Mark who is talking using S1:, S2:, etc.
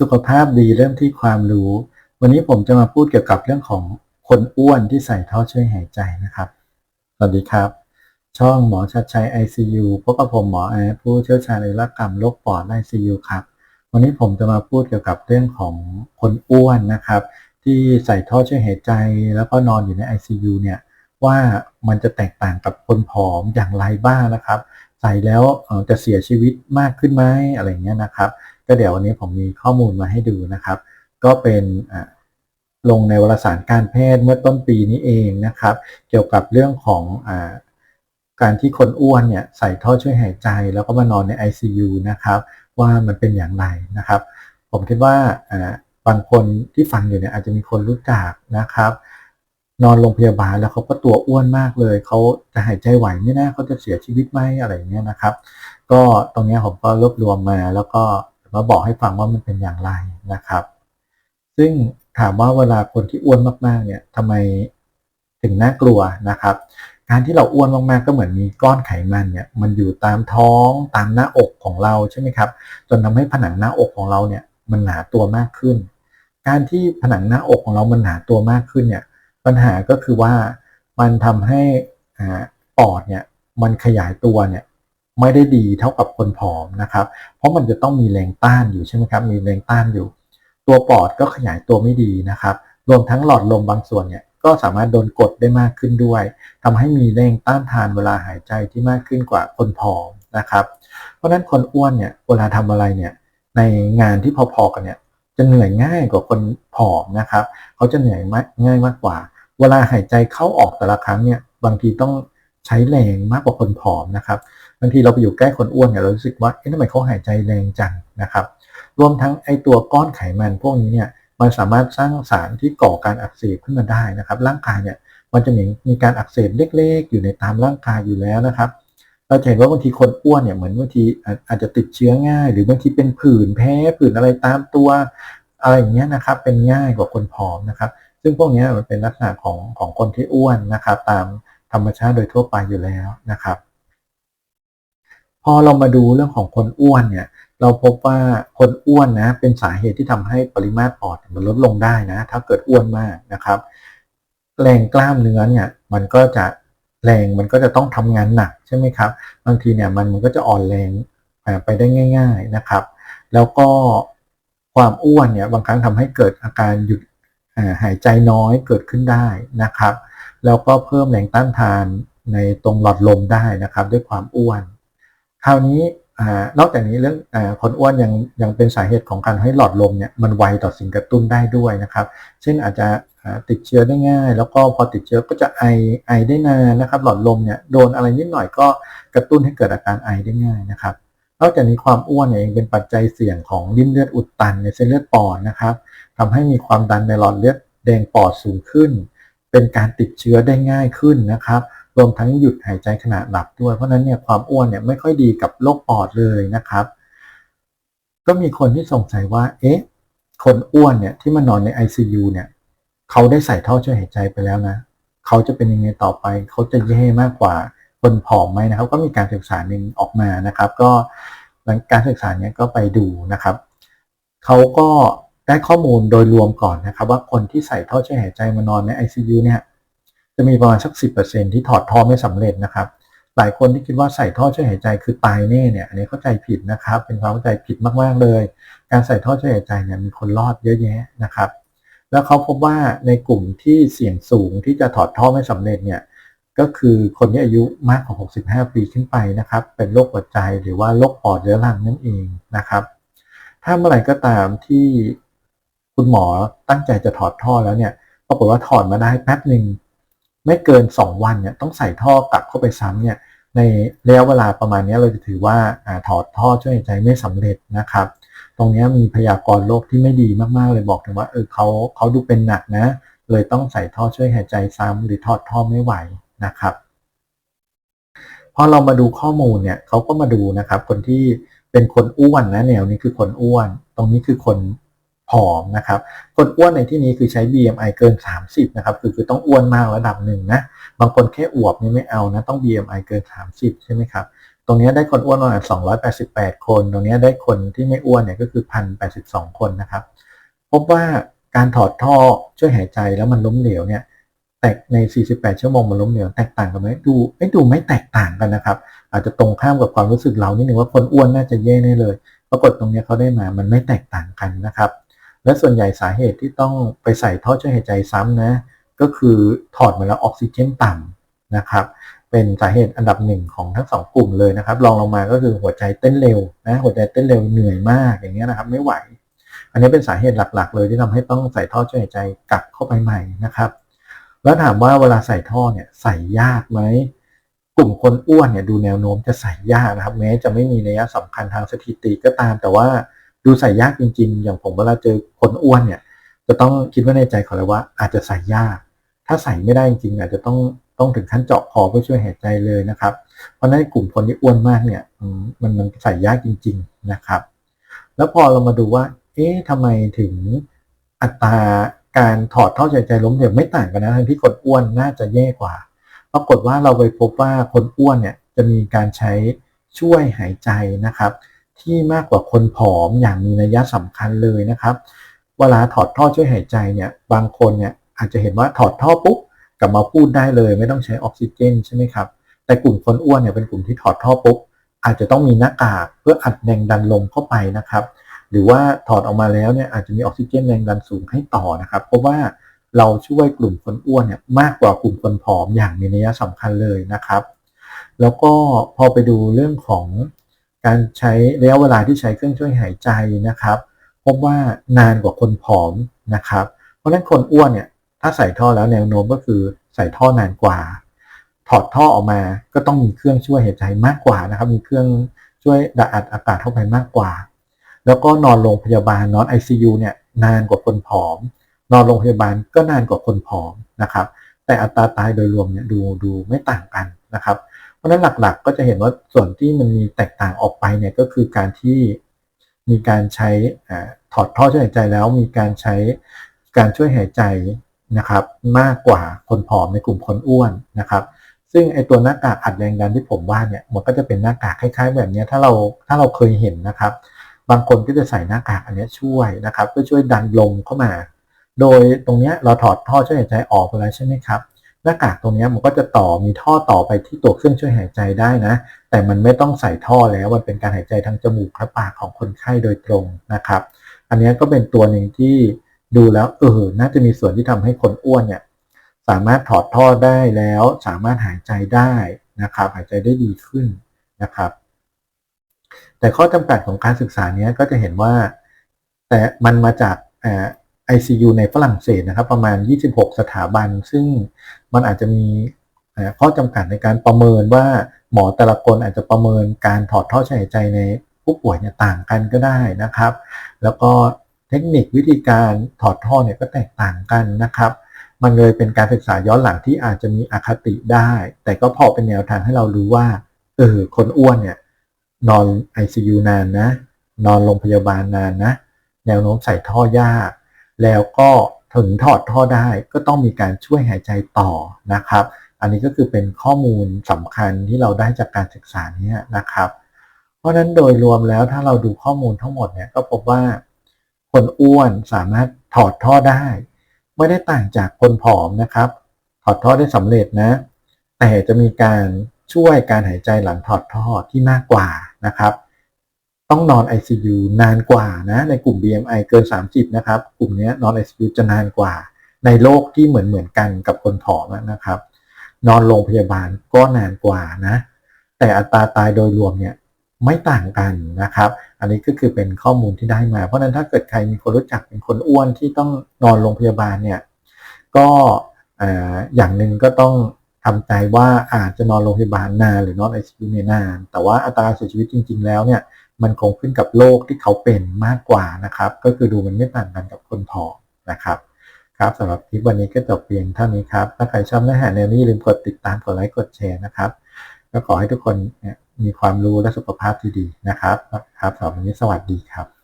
S1: สุขภาพดีเริ่มที่ความรู้ วันนี้ผมจะมาพูดเกี่ยวกับเรื่องของคนอ้วนที่ใส่ท่อช่วยหายใจนะครับ สวัสดีครับ ช่องหมอชัดชัย ICU พบกับผมหมอแอร์ผู้เชี่ยวชาญในรักกรรมโรคปอด ICU ครับ วันนี้ผมจะมาพูดเกี่ยวกับเรื่องของคนอ้วนนะครับ ที่ใส่ท่อช่วยหายใจ แล้วก็นอนอยู่ใน ICU เนี่ยว่ามันจะแตกต่างกับคนผอมอย่างไรบ้างนะครับ ใส่แล้วจะเสียชีวิตมากขึ้นไหมอะไรเงี้ยนะครับ ก็เดี๋ยววันนี้ผมมีข้อมูลมาให้ดูนะครับ ก็เป็นลงในวารสารการแพทย์เมื่อต้นปีนี้เองนะครับ เกี่ยวกับเรื่องของอการที่คนอ้วนเนี่ยใส่ท่อช่วยหายใจ แล้วก็มานอนใน ICU นะครับ ว่ามันเป็นอย่างไรนะครับ ผมคิดว่าบางคนที่ฟังอยู่เนี่ยอาจจะมีคนรู้จักนะครับ นอนโรงพยาบาลแล้วเขาก็ตัวอ้วนมากเลย เขาจะหายใจไหวไม่น่เขาจะเสียชีวิตไหมอะไรเงี้ยนะครับ ก็ตรงนี้ผมก็รวบรวมมาแล้วก็ มาบอกให้ฟังว่ามันเป็นอย่างไรนะครับ ซึ่งถามว่าเวลาคนที่อ้วนมากๆเนี่ยทำไมถึงน่ากลัวนะครับ การที่เราอ้วนมากๆก็เหมือนมีก้อนไขมันเนี่ยมันอยู่ตามท้องตามหน้าอกของเราใช่ไหมครับ จนทำให้ผนังหน้าอกของเราเนี่ยมันหนาตัวมากขึ้น การที่ผนังหน้าอกของเรามันหนาตัวมากขึ้นเนี่ยปัญหาก็คือว่ามันทำให้ปอดเนี่ยมันขยายตัวเนี่ย ไม่ได้ดีเท่ากับคนผอมนะครับ เพราะมันจะต้องมีแรงต้านอยู่ใช่ไหมครับ มีแรงต้านอยู่ ตัวปอดก็ขยายตัวไม่ดีนะครับ รวมทั้งหลอดลมบางส่วนเนี่ยก็สามารถโดนกดได้มากขึ้นด้วยทำให้มีแรงต้านทานเวลาหายใจที่มากขึ้นกว่าคนผอมนะครับ เพราะฉะนั้นคนอ้วนเนี่ยเวลาทำอะไรเนี่ยในงานที่พอๆกันเนี่ยจะเหนื่อยง่ายกว่าคนผอมนะครับ เขาจะเหนื่อยง่ายมากกว่า เวลาหายใจเข้าออกแต่ละครั้งเนี่ยบางทีต้องใช้แรงมากกว่าคนผอมนะครับ บางทีเราไปอยู่ใกล้คนอ้วนเนี่ยเรารู้สึกว่าเอ๊ะทำไมเขาหายใจแรงจังนะครับ รวมทั้งไอตัวก้อนไขมันพวกนี้เนี่ยมันสามารถสร้างสารที่ก่อการอักเสบขึ้นมาได้นะครับ ร่างกายเนี่ยมันจะมีมีการอักเสบเล็กๆ อยู่ในตามร่างกายอยู่แล้วนะครับ เราเห็นว่าบางทีคนอ้วนเนี่ยเหมือนบางทีอาจจะติดเชื้อง่าย หรือบางทีเป็นผื่นแพ้ผื่นอะไรตามตัวอะไรอย่างเงี้ยนะครับเป็นง่ายกว่าคนผอมนะครับ ซึ่งพวกนี้มันเป็นลักษณะของของคนที่อ้วนนะครับ ตามธรรมชาติโดยทั่วไปอยู่แล้วนะครับ พอเรามาดูเรื่องของคนอ้วนเนี่ย เราพบว่าคนอ้วนนะเป็นสาเหตุที่ทำให้ปริมาตรปอดมันลดลงได้นะ ถ้าเกิดอ้วนมากนะครับ แรงกล้ามเนื้อเนี่ยมันก็จะแรงมันก็จะต้องทำงานหนักใช่ไหมครับ บางทีเนี่ยมันมันก็จะอ่อนแรงไปได้ง่าย ๆนะครับ แล้วก็ความอ้วนเนี่ยบางครั้งทำให้เกิดอาการหยุดหายใจน้อยเกิดขึ้นได้นะครับ แล้วก็เพิ่มแรงต้านทานในตรงหลอดลมได้นะครับ ด้วยความอ้วน คราวนี้นอกจากนี้เรื่องคนอ้วนยังยังเป็นสาเหตุของการให้หลอดลมเนี่ยมันไวต่อสิ่งกระตุ้นได้ด้วยนะครับ เช่นอาจจะติดเชื้อได้ง่าย แล้วก็พอติดเชื้อก็จะไอไอได้นานนะครับ หลอดลมเนี่ยโดนอะไรนิดหน่อยก็กระตุ้นให้เกิดอาการไอได้ง่ายนะครับ นอกจากนี้ความอ้วนเนี่ยยังเป็นปัจจัยเสี่ยงของริ่มเลือดอุดตันในเส้นเลือดปอดนะครับทำให้มีความดันในหลอดเลือดแดงปอดสูงขึ้น เป็นการติดเชื้อได้ง่ายขึ้นนะครับ รวมทั้งหยุดหายใจขณะหลับด้วย เพราะนั้นเนี่ยความอ้วนเนี่ยไม่ค่อยดีกับโรคปอดเลยนะครับ ก็มีคนที่สงสัยว่า เอ๊ะ คนอ้วนเนี่ยที่มานอนใน ICU เนี่ยเขาได้ใส่ท่อช่วยหายใจไปแล้วนะ เขาจะเป็นยังไงต่อไป เขาจะแย่มากกว่าคนผอมไหมนะครับ ก็มีการศึกษาหนึ่งออกมานะครับ ก็การศึกษาเนี้ยก็ไปดูนะครับ เขาก็ได้ข้อมูลโดยรวมก่อนนะครับ ว่าคนที่ใส่ท่อช่วยหายใจมานอนใน ICU เนี่ย จะมีประมาณสัก 10%ที่ถอดท่อไม่สำเร็จนะครับ หลายคนที่คิดว่าใส่ท่อช่วยหายใจคือตายแน่เนี่ยอันนี้เข้าใจผิดนะครับ เป็นความเข้าใจผิดมากๆเลย การใส่ท่อช่วยหายใจเนี่ยมีคนรอดเยอะแยะนะครับ แล้วเขาพบว่าในกลุ่มที่เสี่ยงสูงที่จะถอดท่อไม่สำเร็จเนี่ยก็คือคนที่อายุมากกว่า 65 ปีขึ้นไปนะครับ เป็นโรคหัวใจหรือว่าโรคปอดเรื้อรังนั่นเองนะครับ ถ้าเมื่อไหร่ก็ตามที่คุณหมอตั้งใจจะถอดท่อแล้วเนี่ย ปรากฏว่าถอดมาได้แป๊บหนึ่ง ไม่เกิน 2 วันเนี่ยต้องใส่ท่อกลับเข้าไปซ้ำเนี่ยในระยะเวลาประมาณนี้เราจะถือว่าอถอดท่อช่วยหายใจไม่สำเร็จนะครับ ตรงนี้มีพยากรณ์โรคที่ไม่ดีมากๆ เลยบอกถึงว่าเออเขาเขาดูเป็นหนักนะ เลยต้องใส่ท่อช่วยหายใจซ้ำหรือถอดท่อไม่ไหวนะครับพอเรามาดูข้อมูลเนี่ยเขาก็มาดูนะครับ คนที่เป็นคนอ้วนนะแนวนี้คือคนอ้วน ตรงนี้คือคน ผอมนะครับ คนอ้วนในที่นี้คือใช้ BMI เกิน 30 นะครับ คือคือต้องอ้วนมากระดับหนึ่งนะ บางคนแค่อวบนี่ไม่เอานะ ต้อง BMI เกิน 30 ใช่ไหมครับ ตรงนี้ได้คนอ้วนประมาณ288 คน ตรงนี้ได้คนที่ไม่อ้วนเนี่ยก็คือ 1,082 คนนะครับ พบว่าการถอดท่อช่วยหายใจแล้วมันล้มเหลวเนี่ยแตกใน 48 ชั่วโมงมันล้มเหลวแตกต่างกันไหมดูไม่ดูไม่แตกต่างกันนะครับ อาจจะตรงข้ามกับความรู้สึกเรานิดนึงว่าคนอ้วนน่าจะแย่แน่เลย ปรากฏตรงนี้เขาได้มา มันไม่แตกต่างกันนะครับ และส่วนใหญ่สาเหตุที่ต้องไปใส่ท่อช่วยหายใจซ้ำนะ ก็คือถอดมาแล้วออกซิเจนต่ำนะครับ เป็นสาเหตุอันดับหนึ่งของทั้งสองกลุ่มเลยนะครับรองลงมาก็คือหัวใจเต้นเร็วนะหัวใจเต้นเร็วเหนื่อยมากอย่างเงี้ยนะครับไม่ไหว อันนี้เป็นสาเหตุหลักๆ เลยที่ทำให้ต้องใส่ท่อช่วยหายใจกลับเข้าไปใหม่นะครับ แล้วถามว่าเวลาใส่ท่อเนี่ยใส่ยากไหมกลุ่มคนอ้วนเนี่ยดูแนวโน้มจะใส่ยากนะครับ แม้จะไม่มีนัยสำคัญทางสถิติก็ตามแต่ว่า ดูใส่ยากจริง ๆ อย่างผมเวลาเจอคนอ้วนเนี่ย จะต้องคิดว่าในใจเขาเลยว่า อาจจะใส่ยาก ถ้าใส่ไม่ได้จริงๆอาจจะต้องต้องถึงขั้นเจาะคอเพื่อช่วยหายใจเลยนะครับ เพราะนั้นกลุ่มคนที่อ้วนมากเนี่ยมันมันใส่ยากจริง ๆนะครับ แล้วพอเรามาดูว่า เอ๊ะทำไมถึงอัตราการถอดท่อหายใจล้มเหลวไม่ต่างกันนะทั้งที่คนอ้วนน่าจะแย่กว่า ปรากฏว่าเราไปพบว่าคนอ้วนเนี่ยจะมีการใช้ช่วยหายใจนะครับ ที่มากกว่าคนผอมอย่างมีนัยสำคัญเลยนะครับ เวลาถอดท่อช่วยหายใจเนี่ยบางคนเนี่ยอาจจะเห็นว่าถอดท่อปุ๊บกลับมาพูดได้เลย ไม่ต้องใช้ออกซิเจนใช่ไหมครับแต่กลุ่มคนอ้วนเนี่ยเป็นกลุ่มที่ถอดท่อปุ๊บอาจจะต้องมีหน้ากากเพื่ออัดแรงดันลมเข้าไปนะครับ หรือว่าถอดออกมาแล้วเนี่ยอาจจะมีออกซิเจนแรงดันสูงให้ต่อนะครับ เพราะว่าเราช่วยกลุ่มคนอ้วนเนี่ยมากกว่ากลุ่มคนผอมอย่างมีนัยสำคัญเลยนะครับ แล้วก็พอไปดูเรื่องของ การใช้ระยะเวลาที่ใช้เครื่องช่วยหายใจนะครับ พบว่านานกว่าคนผอมนะครับ เพราะฉะนั้นคนอ้วนเนี่ยถ้าใส่ท่อแล้วแนวโน้มก็คือใส่ท่อนานกว่า ถอดท่อออกมาก็ต้องมีเครื่องช่วยหายใจมากกว่านะครับ มีเครื่องช่วยดัดอัดอากาศเข้าไปมากกว่า แล้วก็นอนโรงพยาบาลนอน ICU เนี่ยนานกว่าคนผอม นอนโรงพยาบาลก็นานกว่าคนผอมนะครับ แต่อัตราตายโดยรวมเนี่ยดูดูไม่ต่างกันนะครับ ราะฉะนั้นหลักๆ ก็จะเห็นว่าส่วนที่มันมีแตกต่างออกไปเนี่ยก็คือการที่มีการใช้ถอดท่อช่วยหายใจแล้วมีการใช้การช่วยหายใจนะครับ มากกว่าคนผอมในกลุ่มคนอ้วนนะครับ ซึ่งไอตัวหน้ากากอัดแรงดันที่ผมว่าเนี่ยมันก็จะเป็นหน้ากากคล้ายๆ แบบนี้ถ้าเราถ้าเราเคยเห็นนะครับ บางคนก็จะใส่หน้ากากอันนี้ช่วยนะครับเพื่อช่วยดันลมเข้ามา โดยตรงนี้เราถอดท่อช่วยหายใจออกไปแล้วใช่ไหมครับ หน้ากากตรงนี้มันก็จะต่อมีท่อต่อไปที่ตัวเครื่องช่วยหายใจได้นะ แต่มันไม่ต้องใส่ท่อแล้วมันเป็นการหายใจทางจมูกและปากของคนไข้โดยตรงนะครับ อันนี้ก็เป็นตัวหนึ่งที่ดูแล้วเออน่าจะมีส่วนที่ทำให้คนอ้วนเนี่ยสามารถถอดท่อได้แล้วสามารถหายใจได้นะครับ หายใจได้ดีขึ้นนะครับ แต่ข้อจำกัดของการศึกษานี้ก็จะเห็นว่า แต่มันมาจาก ไอซียูในฝรั่งเศสนะครับ ประมาณ 26 สถาบัน ซึ่งมันอาจจะมีข้อจำกัดในการประเมินว่าหมอแต่ละคนอาจจะประเมินการถอดท่อช่วยหายใจในผู้ป่วยเนี่ยต่างกันก็ได้นะครับ แล้วก็เทคนิควิธีการถอดท่อเนี่ยก็แตกต่างกันนะครับ มันเลยเป็นการศึกษาย้อนหลังที่อาจจะมีอคติได้ แต่ก็พอเป็นแนวทางให้เรารู้ว่าเออคนอ้วนเนี่ยนอน ICU นานนะ นอนโรงพยาบาลนานนะ แนวโน้มใส่ท่อยาก แล้วก็ถึงถอดท่อได้ก็ต้องมีการช่วยหายใจต่อนะครับ อันนี้ก็คือเป็นข้อมูลสำคัญที่เราได้จากการศึกษานี้นะครับ เพราะนั้นโดยรวมแล้วถ้าเราดูข้อมูลทั้งหมดเนี่ยก็พบว่า คนอ้วนสามารถถอดท่อได้ ไม่ได้ต่างจากคนผอมนะครับ ถอดท่อได้สำเร็จนะ แต่จะมีการช่วยการหายใจหลังถอดท่อที่มากกว่านะครับ ต้องนอน ICU นานกว่านะในกลุ่ม BMI เกิน 30 นะครับ กลุ่มนี้นอน ICU จะนานกว่า ในโรคที่เหมือนเหมือนกันกับคนผอมนะครับ นอนโรงพยาบาลก็นานกว่านะ แต่อัตราตายโดยรวมเนี่ยไม่ต่างกันนะครับ อันนี้ก็คือเป็นข้อมูลที่ได้มา เพราะนั้นถ้าเกิดใครมีคนรู้จักเป็นคนอ้วนที่ต้องนอนโรงพยาบาลเนี่ยก็อย่างหนึ่งก็ต้องทำใจว่าอาจจะนอนโรงพยาบาลนานหรือนอนไอซียูนาน แต่ว่าอัตราเสียชีวิตจริง ๆ แล้วเนี่ย มันคงขึ้นกับโรคที่เขาเป็นมากกว่านะครับ ก็คือดูมันไม่ต่างกันกับคนผอมนะครับครับสำหรับคลิปวันนี้ก็จบเพียงเท่านี้ครับ ถ้าใครชอบเนื้อหาแนวนี้ลืมกดติดตามกดไลค์กดแชร์นะครับ ก็ขอให้ทุกคนมีความรู้และสุขภาพที่ดีนะครับครับสำหรับวันนี้สวัสดีครับ